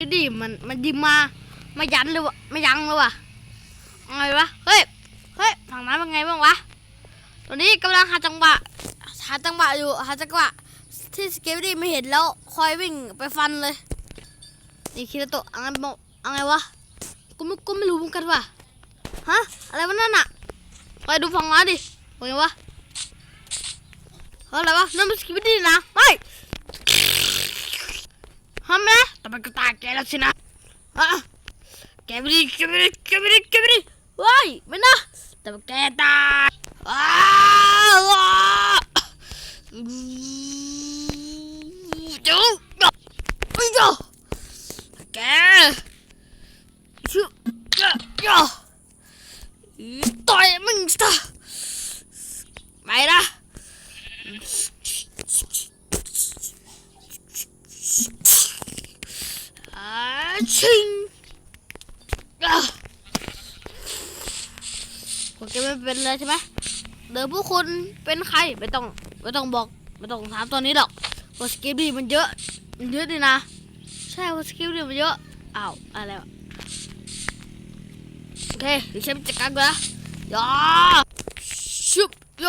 ดิมันมันยิงมาไมายันเลยวะไม่ยั้งเลยวะไงวะเฮ้ยเฮ้ยฝั่งนั้นเป็นไงบ้างวะตอนนี้กำลังหาจังหวะหาจังหวะอยู่หาจังหวะที่สเกลดี้ไม่เห็นแล้วคอยวิ่งไปฟันเลยนี่คิดตะเอะไรบอกเอะไรวะกูไม่กูไม่รู้เหมือนกันว่ะฮะอะไรวะนั่นอะไปดูฝั่งนั้นดิเป็นไงวะเฮ้ยอะไรวะนั่นมันสเกลดี้นะไม่ ทำไมันก็ตายแกแล้วสินะฮะแกไม่ดีแกไม่ดีแกไม่ดีแกไม่ดีว้ายไม่นะแต่แกตายอ้าวอ้าวจุ๊บไอ้ยอแกชุบยอต่อยมึงซะไปนะ อา ชิงอะพวกแกไม่เป็นเลยใช่ไหมเดี๋ยวพวกคุณเป็นใครไม่ต้องไม่ต้องบอกไม่ต้องถามตอนนี้หรอกเพราสกิลดีมันเยอะมันเยอะดีนะ ใช่เพราสกิลดีมันเยอะอ้าวอะไรวะโอเคเดี๋ยวฉันจัดการก่อนนะยาชุบโย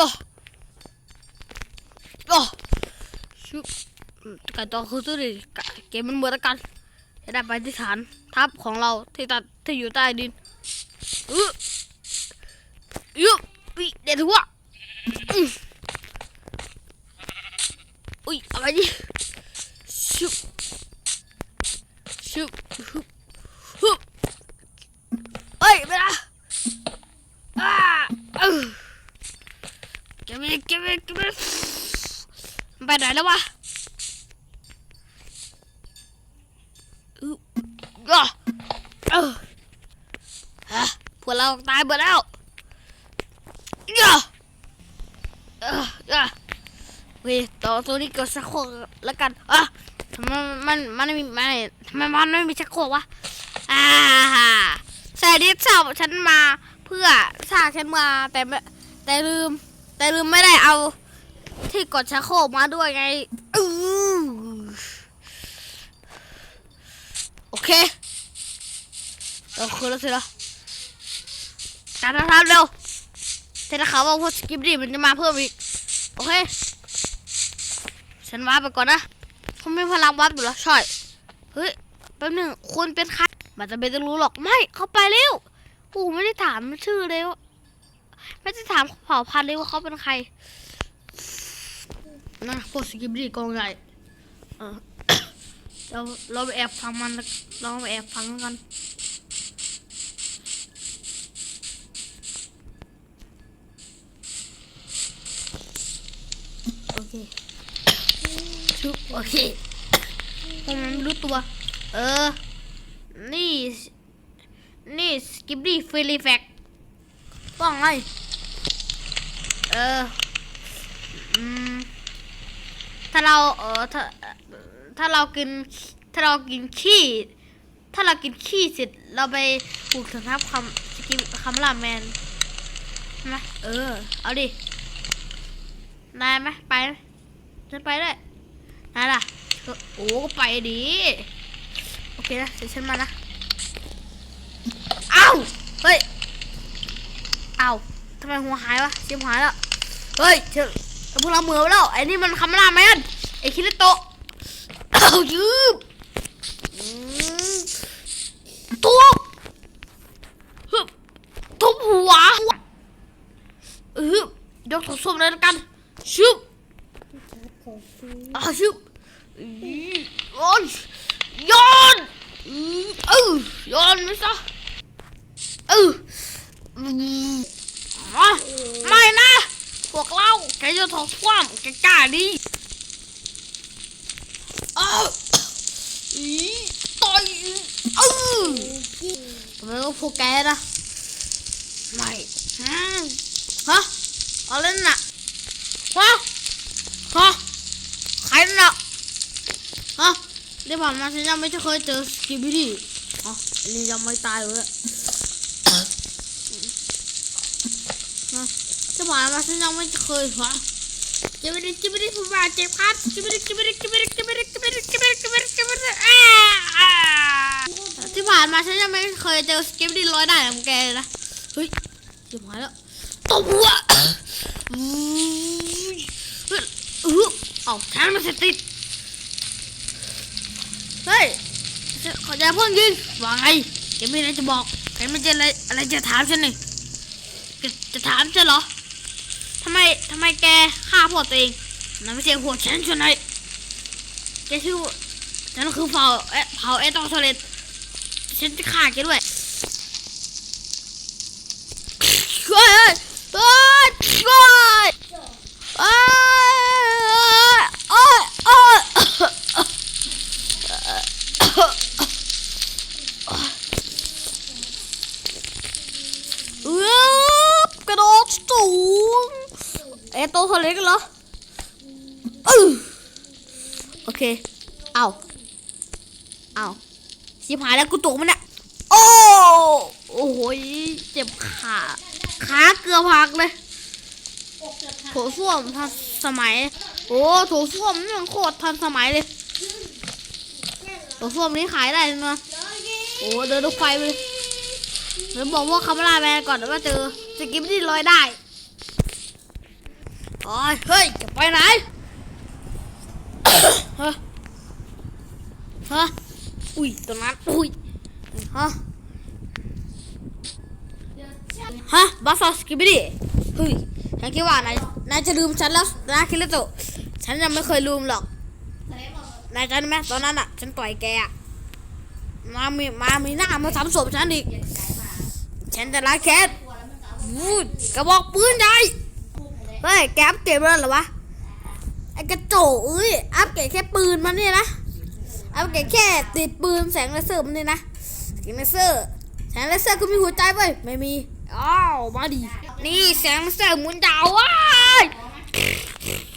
โยชุบกันต่อคือสุดเลยเกมมันเหมือนกัน จะได้ไปที่ฐานทัพของเราที่ตัดที่อยู่ใต้ดินอื้อยุบปีเด็ดหัวอุ้ยอะไรดิชุบชุบชุบชุบเอ้ยไม่ได้อ่าเออเก็บไปเก็บไปเก็บไปไปไหนแล้ววะ เราตายหมดแล้วเยอะเออเออเฮ้ยต่อตัวนี้ก็สักโครกแล้วกันอะทำไมมันมันไม่มีไม่ทำไมมันไม่มีชักโครกวะอ่าใส่ดิสเช่าฉันมาเพื่อสร้างฉันมาแต่ไม่แต่ลืม แต่ลืมไม่ได้เอาที่กดชักโครกมาด้วยไงอือโอเคเราคืนแล้วสิละ การทำเร็วแต่ถ้าเขาบอกพวกสกิปดี้มันจะมาเพิ่มอีก โอเค ฉันว้าร์ปไปก่อนนะคุณมีพลังวับอยู่แล้วใช่เฮ้ยแป๊บหนึ่งคุณเป็นใครมันจะไม่จะรู้หรอกไม่เขาไปเร็วโอ้ไม่ได้ถามชื่อเลยว่าไม่ได้ถามเผ่าพันธุ์เลยว่าเขาเป็นใครนะพวกสกิปดี้กองใหญ่เราเราไปแอบฟังมันเราไปแอบฟังกัน โอ เคชุบโอเคพวกมันไม่รู้ตัว เออ นี่ นี่สกิปดี้ฟิลิแฟกว่าไงเอออืมถ้าเราเออถ้าถ้าเรากินถ้าเรากินขี้ ถ้าเรากินขี้เสร็จเราไปปลูกถึงทับคำสกิปคำลาแมนใช่ไหมเออ เอาดิ นายไหมไปไหมฉันไปได้นายล่ะโอ้ก็ไปดีโอเคนะเดี๋ยวฉันมานะเอ้าเฮ้ยเอ้าทำไมหัวหายวะเสียงหายแล้วเฮ้ยเชอพวกเราเหมือไปแล้วไอ้นี่มันคำรามแมนไอ้คิริโตะเอ้ายืบอืมทุบฮึบทุบหัวเออยกตัวส้มเลยละกัน ชุบอ่าชุบอีโยนโยนอืมเออโยนไม่ซะเอออืมอะไม่นะพวกเราแกจะถอดความแกกล้าดิเอออีต่อยเออทำไมก็พวกแกนะ ไม่อืมฮะอะไรน่ะฮะฮะใครน่ะ ฮะได้ผ่านมาฉันยังไม่เคยเจอสกิบิดี้อ๋ออันนี้ยังไม่ตายเลยฮะได้ผ่านมาฉันยังไม่เคยฮะจิบดิจิบดิผมบาดเจ็บครับจิบดิจิบดิจิบดิจิบดิจิบดิจิบดิจิบดิจิบดิอ่าอ่ามาฉันยังไม่เคยเจอสกิปดี้ร้อยได้ของแกเลยนะเฮ้ยเดี๋ยวมาแล้วตบหัวอุ้ยเฮ้ยอื้อเอาแทนมันเสร็จติด เฮ้ยขอจะพ่นยิงว่าไงแกมีอะไรจะบอกแกไม่จะอะไรอะไรจะถามฉันนี่จะถามฉันเหรอทำไมทำไมแกฆ่าพ่อตัวเองนั่นไม่ใช่หัวฉันชวนไหนแกชื่อฉันคือเผาเอเผาเอตองโซเลตฉันจะฆ่าแกด้วยเฮ้ยเฮ้ยเฮ้ยเฮ้ยเฮ้ยเฮ้ยเฮ้ย เออกระโดดสูงเอะโตทะเลกันเหรออโอเค เอาเอาชิบหายแล้วกูตกมันเนี่ยโอ้โอ้โหเจ็บขาขาเกือบหักเลยโถส้วมทันสมัย โอ้โถส้วมนี่มันโคตรทันสมัยเลยโถส้วมนี้ขายได้เลยนะโอ้เดินรถไฟไปเลยหรือบอกว่าคามาราแมนก่อนว่าเจอสกิปที่ลอยได้ อ้ยเฮ้ย จะไปไหนฮะฮะอุ้ยตรงนั้นอุ้ยฮะฮะบัฟฟาสกิปดี้เฮ้ยฉันคิดว่านายนายจะลืมฉันแล้วนะคิริโตะฉันยังไม่เคยลืมหรอกนายจำได้ไหมตอนนั้นอะ ฉันต่อยแกอะมามีมามีหน้ามาซ้ำศพฉันอีก ฉันจะรักแคทวูดกระบอกปืนใหญ่ เฮ้ยแกอัพเกรดมาแล้วเหรอวะไอกระโจเอ้ยอัพเกรดแค่ปืนมันเนี่ยนะอัพเกรดแค่ติดปืนแสงเลเซอร์มันเนี่ยนะแสงเลเซอร์แสงเลเซอร์ก็มีหัวใจเว้ยไม่มีอ้าวมาดินี่แสงเลเซอร์หมุนดาวว้าย